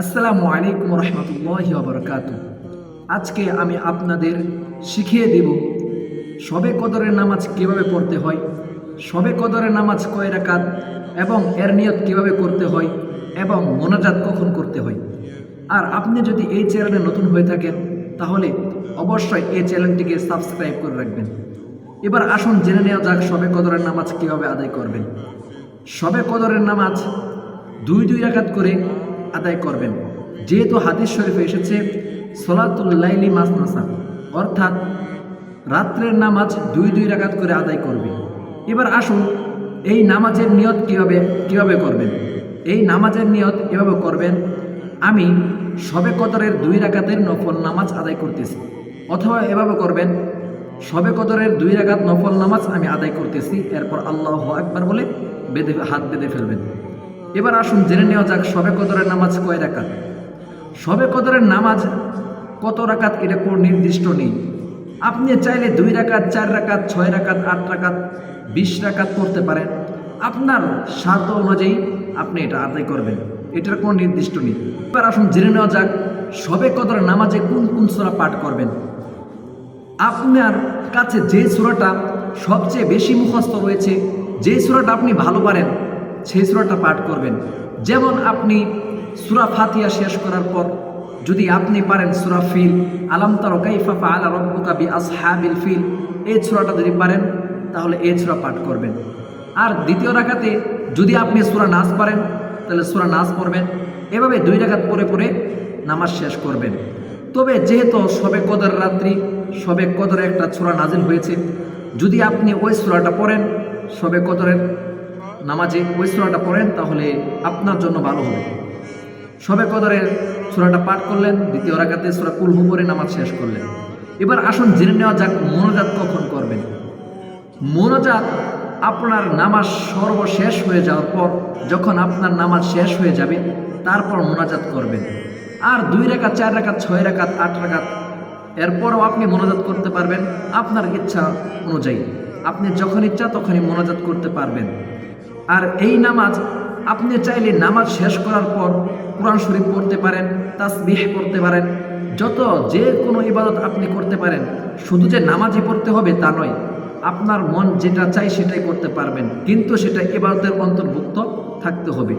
আসসালামু আলাইকুম রহমতুল্লাহ বরকাত আজকে আমি আপনাদের শিখিয়ে দেব সবে কদরের নামাজ কীভাবে পড়তে হয়, সবে কদরের নামাজ কয় রাকাত এবং এর নিয়ত কীভাবে করতে হয় এবং মোনাজাত কখন করতে হয়। আর আপনি যদি এই চ্যানেলে নতুন হয়ে থাকেন, তাহলে অবশ্যই এই চ্যানেলটিকে সাবস্ক্রাইব করে রাখবেন। এবার আসুন জেনে নেওয়া যাক সবে কদরের নামাজ কীভাবে আদায় করবেন। সবে কদরের নামাজ দুই দুই রাকাত করে আদায় করবেন। যেহেতু হাদিস শরীফে এসেছে, সলাতুল লাইলি মাসনাসা, অর্থাৎ রাত্রের নামাজ দুই দুই রাকাত করে আদায় করবে। এবার আসুন, এই নামাজের নিয়ত কীভাবে কীভাবে করবেন? এই নামাজের নিয়ত এভাবে করবেন, আমি সবে কদরের দুই রাকাতের নফল নামাজ আদায় করতেছি, অথবা এভাবে করবেন, সবে কদরের দুই রাকাত নফল নামাজ আমি আদায় করতেছি, এরপর আল্লাহ একবার বলে বেঁধে, হাত বেঁধে ফেলবেন। এবার আসুন জেনে নেওয়া যাক সবে কদরের নামাজ কয় রাকাত। সবে কদরের নামাজ কত রাকাত এটা কোনো নির্দিষ্ট নেই। আপনি চাইলে দুই রাকাত, চার রাকাত, ছয় রাকাত, আট রাকাত, বিশ রাকাত পড়তে পারেন। আপনার স্বার্থ অনুযায়ী আপনি এটা আদায় করবেন। এটার কোনো নির্দিষ্ট নেই। এবার আসুন জেনে নেওয়া যাক সবে কদরের নামাজে কোন কোন সোরা পাঠ করবেন। আপনার কাছে যে সুরাটা সবচেয়ে বেশি মুখস্থ রয়েছে, যে সুরাটা আপনি ভালো পারেন সেই সুরাটা পাঠ করবেন। যেমন আপনি সুরা ফাতিয়া শেষ করার পর যদি আপনি পারেন সুরা ফিল, আলাম তার কাইফাফা আলা রব্বুকা বি আসহাবিল ফিল, এই সুরাটা যদি পারেন, তাহলে এই সুরা পাঠ করবেন। আর দ্বিতীয় রাখাতে যদি আপনি সুরা নাচ পারেন, তাহলে সুরা নাচ পড়বেন। এভাবে দুই রাখাত পরে পরে নামাজ শেষ করবেন। তবে যেহেতু সবে কদর রাত্রি সবে কদরে একটা ছোড়া নাজিল হয়েছে, যদি আপনি ওই সুরাটা পড়েন সবে কদরের নামাজে ওই সুরাটা পড়েন, তাহলে আপনার জন্য ভালো হবে। সবে কদরের সুরাটা পাঠ করলেন, দ্বিতীয় রাখাতে সুরা কুলহু পরে নামাজ শেষ করলেন। এবার আসুন, জেনে নেওয়া যাক মনোজাত কখন করবেন। মনোজাত আপনার নামাজ সর্বশেষ হয়ে যাওয়ার পর যখন আপনার নামাজ শেষ হয়ে যাবে, তারপর মোনাজাত করবেন। আর দুই রেখাত চার রেখাত ছয় রেখাত আট রেখাত এরপরও আপনি মোনাজাত করতে পারবেন। আপনার ইচ্ছা অনুযায়ী। আপনি যখন ইচ্ছা, তখনই মোনাজাত করতে পারবেন। আর এই নামাজ আপনি চাইলে নামাজ শেষ করার পর কোরআন শরীফ পড়তে পারেন, তাসবিহ পড়তে পারেন, যত যে কোনো ইবাদত আপনি করতে পারেন, শুধু যে নামাজই পড়তে হবে তা নয়, আপনার মন যেটা চাই সেটাই করতে পারবেন, কিন্তু সেটা ইবাদতের অন্তর্ভুক্ত থাকতে হবে।